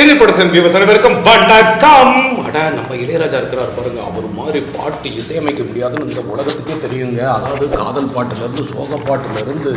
Cine production viewers அனைவருக்கும் வணக்கம். அட நம்ம இளையராஜா இருக்கிறார் பாருங்க அவர் மாதிரி பாட்டு இசையமைக்க முடியாதுன்னு இந்த உலகத்துக்கே தெரியுங்க. அதாவது காதல் பாட்டுலேருந்து சோக பாட்டுலேருந்து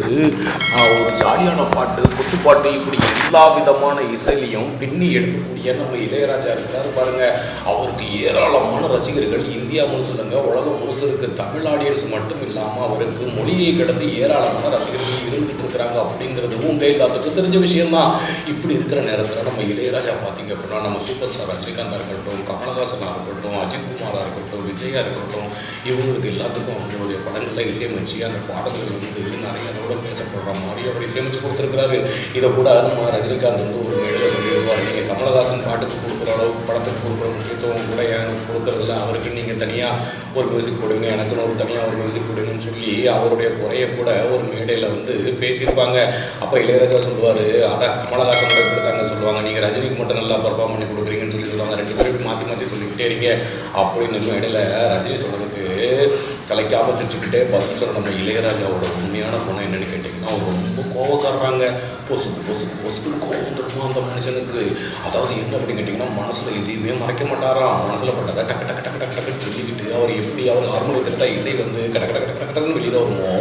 ஒரு ஜாலியான பாட்டு குத்து பாட்டு இப்படி எல்லா விதமான இசையிலையும் பின்னி எடுக்கக்கூடிய நம்ம இளையராஜா இருக்கிறாரு பாருங்க. அவருக்கு ஏராளமான ரசிகர்கள் இந்தியா முழுசுலங்க உலகம் முழுசு இருக்கு தமிழ் ஆடியன்ஸ் மட்டும் இல்லாமல் அவருக்கு மொழியை கடந்து ஏராளமான ரசிகர்கள் இருந்துட்டு இருக்கிறாங்க அப்படிங்கிறது உங்க எல்லாத்துக்கும் தெரிஞ்ச விஷயம்தான். இப்படி இருக்கிற நேரத்தில் நம்ம இளையராஜா பார்த்தீங்க அப்படின்னா நம்ம சூப்பர் ஸ்டார் ரஜினிகாந்தா இருக்கட்டும் கமலஹாசனாக இருக்கட்டும் அஜித்குமாராக இருக்கட்டும் விஜயா இருக்கட்டும் இவங்களுக்கு எல்லாத்துக்கும் அவங்களுடைய படங்களில் இசையமைச்சு அந்த பாடல்கள் வந்து நிறைய அளவோட பேசப்படுற மாதிரி அவர் இசையமைச்சு கொடுத்துருக்கிறாரு. இதை கூட நம்ம ரஜினிகாந்த் வந்து ஒரு மேடையில் சொல்லுவார் நீங்கள் கமலஹாசன் பாட்டுக்கு கொடுக்குற அளவுக்கு படத்துக்கு கொடுக்குற முக்கியத்துவம் கூட எனக்கு கொடுக்குறதில்ல. அவருக்கு நீங்கள் தனியாக ஒரு மியூசிக் போடுங்க எனக்குன்னு ஒரு தனியாக ஒரு மியூசிக் போடுங்கன்னு சொல்லி அவருடைய குறையை கூட ஒரு மேடையில் வந்து பேசியிருப்பாங்க. அப்போ இளையராஜா சொல்லுவார் அட கமலஹாசன் கூட சொல்லுவாங்க. நீங்கள் ரஜினிக்கு மட்டும் நல்லா பர்ஃபார்ம் பண்ணி கொடுக்குறீங்கன்னு சொல்லி சொல்லுவாங்க. ரெண்டு பேரும் மாற்றி மாற்றி சொல்லிக்கிட்டே இருக்கீங்க. அப்படின்னு மேடையில் ரஜினி சொல்கிறதுக்கு சிலைக்காம சிரிச்சுக்கிட்டே பதில் சொல்ல நம்ம இளையராஜாவோட உண்மையான குணம் என்னன்னு கேட்டிங்கன்னா அவர் ரொம்ப கோவக்காடுறாங்க பொசுக்கு பொசுக்கு பொசுக்குன்னு கோவம் அந்த மனுஷனுக்கு? அதாவது என்ன அப்படின்னு கேட்டிங்கன்னா மனசில் எதையுமே மறைக்க மாட்டாராம். மனசில் பட்டதை டக்கு டக்கு டக்கு டக்கு டக்குன்னு சொல்லிக்கிட்டு அவர் எப்படி அவர் ஹார்மோனியத்தில் தான் இசை வந்து கடக்க கட கட கடன்னு வெளியில் வருமோ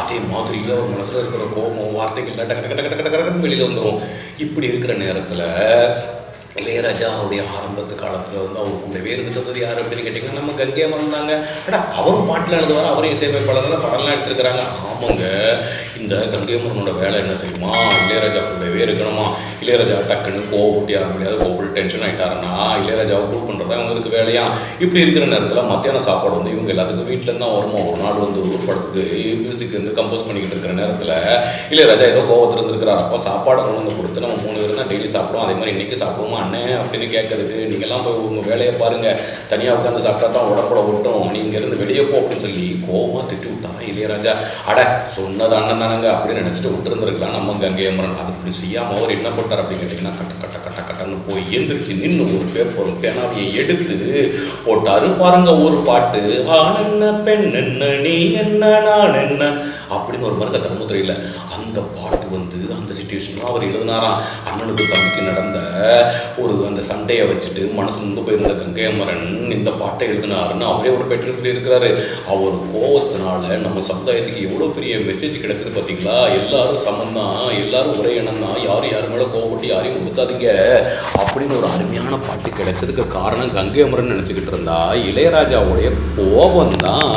அதே மாதிரி அவர் மனசில் இருக்கிற கோபம் வார்த்தைகள் டக்கு டக்கு டக்கு டக்கு டக்குன்னு வெளியில் வந்துடும் இப்படி இருக்கிற நேரத்தில் இளையராஜா அவருடைய ஆரம்பத்து காலத்தில் வந்து அவர் கூடவே இருந்துட்டு வந்தது யார் அப்படின்னு கேட்டிங்கன்னா நம்ம கங்கை மரம் தாங்க. அடா அவரும் பாட்டில் எழுதுவார்? அவரும் இசையமைப்பாளர்கள் படம்லாம் எடுத்துருக்கிறாங்க. ஆமாங்க. இந்த கங்கை அமரனோட வேலை என்ன தெரியுமா? இளையராஜா கூடவே இருக்கணுமா? இளையராஜா டக்குன்னு கோவப்பட்டு யார முடியாது. கோவில் டென்ஷன் ஆகிட்டாருன்னா இளையராஜாவை ப்ரூவ் பண்ணுறது அவங்களுக்கு வேலையா? இப்படி இருக்கிற நேரத்தில் மத்தியான சாப்பாடு வந்து இவங்க எல்லாத்துக்கும் வீட்டிலேருந்து தான் வருமா? ஒரு நாள் வந்து ஒரு படத்துக்கு மியூசிக் வந்து கம்போஸ் பண்ணிக்கிட்டு இருக்கிற நேரத்தில் இளையராஜா ஏதோ கோவத்தில் இருந்திருக்கிறார். அப்போ சாப்பாடு கொண்டு வந்து கொடுத்து நம்ம மூணு தான் டெய்லி சாப்பிடுவோம். அதே மாதிரி இன்னைக்கு சாப்பிடுவோமா? அண்ணே அப்படின்னு கேட்கறதுக்கு நீங்கள்லாம் போய் உங்கள் வேலையை பாருங்கள் தனியாக உட்காந்து சாப்பிட்டா தான் உடம்புல ஒட்டும். நீ இங்கேருந்து வெளியே போ அப்படின்னு சொல்லி கோவமாக திட்டி விட்டாரா இளையராஜா. அட சொன்னது அண்ணன் தானங்க அப்படின்னு நினச்சிட்டு விட்டுருந்துருக்கலாம். நம்ம கங்கை அமரன். அது இப்படி செய்யாமல் அவர் என்ன பண்ணார் அப்படின்னு கேட்டிங்கன்னா கட்ட கட்ட கட்ட கட்டன்னு போய் எந்திரிச்சு நின்று ஒரு பேப்பரும் பேனாவியை எடுத்து போட்டாரு. பாருங்க ஒரு பாட்டு. ஆண் என்ன பெண் என்ன நீ என்ன நான் என்ன? அப்படின்னு ஒரு மருங்க தர்மதுரையில் அந்த பாட்டு வந்து அந்த சுச்சுவேஷனில் அவர் எழுதினாராம். அண்ணனுக்கு தம்பிக்கு நடந்த ஒரு அந்த சண்டையை வச்சுட்டு மனசு நொந்து போயிருந்த கங்கை அமரன் இந்த பாட்டை எழுதினாருன்னு அவரே ஒரு பேட்டில் சொல்லியிருக்கிறாரு. அவர் கோபத்தினால நம்ம சமுதாயத்துக்கு எவ்வளோ பெரிய மெசேஜ் கிடைச்சது பார்த்தீங்களா? எல்லாரும் சமம் தான் எல்லாரும் ஒரே இனம் தான் யாரும் யார் மேலே கோவப்பட்டு யாரையும் ஒதுக்காதீங்க அப்படின்னு ஒரு அருமையான பாட்டு கிடைச்சதுக்கு காரணம் கங்கை அமரன் நினச்சிக்கிட்டு இருந்தா. இளையராஜாவுடைய கோபம் தான்